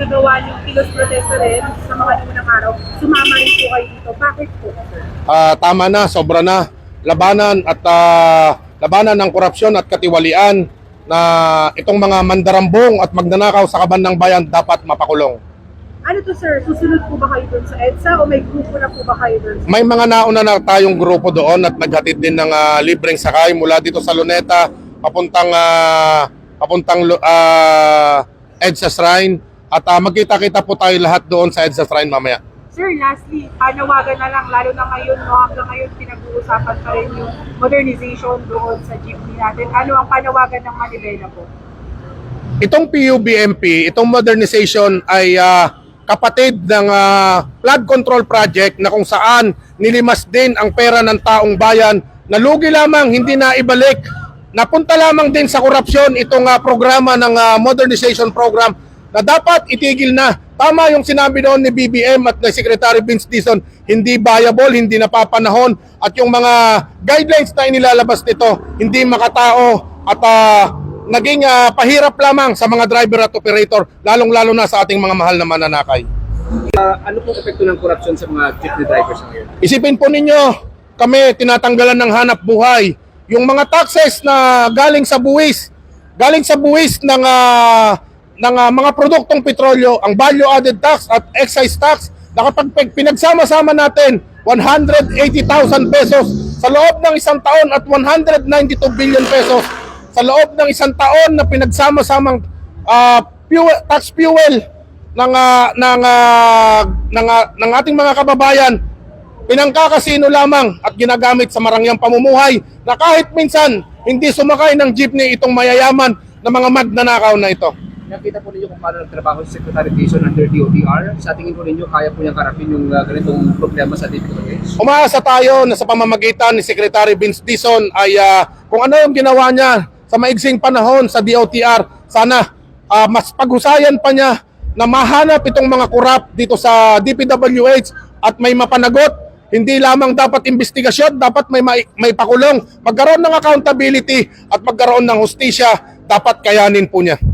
ginagawa niyong kilos protesta rin sa mga unang araw, sumama rin po kayo dito. Bakit po? Ah, tama na, sobra na. Labanan at ah, labanan ng korupsyon at katiwalian na itong mga mandarambong at magnanakaw sa kaban ng bayan dapat mapakulong. Ano to sir, susunod po ba kayo dun sa EDSA o may grupo na po ba kayo dun? May mga nauna na tayong grupo doon at naghatid din ng ah, libreng sakay mula dito sa Luneta papuntang ah, papuntang ah, EDSA Shrine at ah, magkita-kita po tayo lahat doon sa EDSA Shrine mamaya. Sir, lastly, panawagan na lang, lalo na ngayon, no, hanggang ngayon pinag-uusapan pa rin yung modernization doon sa jeepney natin. Ano ang panawagan ng Manibela po? Itong PUBMP, itong modernization ay ah, kapatid ng ah, flood control project na kung saan nilimas din ang pera ng taong bayan na lugi lamang hindi na ibalik. Napunta lamang din sa korupsyon itong ah, programa ng ah, modernization program na dapat itigil na. Tama yung sinabi noon ni BBM at ni Secretary Vince Dizon, hindi viable, hindi napapanahon at yung mga guidelines na inilalabas nito hindi makatao at ah, naging ah, pahirap lamang sa mga driver at operator, lalong-lalo na sa ating mga mahal na mananakay. ano pong epekto ng korupsyon sa mga jeepney drivers ngayon? Isipin po ninyo, kami tinatanggalan ng hanap buhay. Yung mga taxes na galing sa buwis, galing sa buwis ng ah, ng ah, mga produktong petrolyo, ang value added tax at excise tax, na kapag pag pinagsama-sama natin 180,000 pesos sa loob ng isang taon at 192 billion pesos sa loob ng isang taon na pinagsama-samang ah, fuel, tax fuel ng ah, ng ah, ng, ah, ng ating mga kababayan pinangkakasino lamang at ginagamit sa marangyang pamumuhay na kahit minsan hindi sumakay ng jeepney itong mayayaman na mga magnanakaw na ito. Nakita po ninyo kung paano nagtrabaho si Secretary Dizon under DOTR. Sa tingin po ninyo, kaya po niyang karapin yung uh, ganitong problema sa DPWH? Umaasa tayo na sa pamamagitan ni Secretary Vince Dizon ay ah, kung ano yung ginawa niya sa maigsing panahon sa DOTR, sana ah, mas paghusayan pa niya na mahanap itong mga kurap dito sa DPWH at may mapanagot. Hindi lamang dapat investigasyon, dapat may, may, may pakulong. Magkaroon ng accountability at magkaroon ng hustisya, dapat kayanin po niya.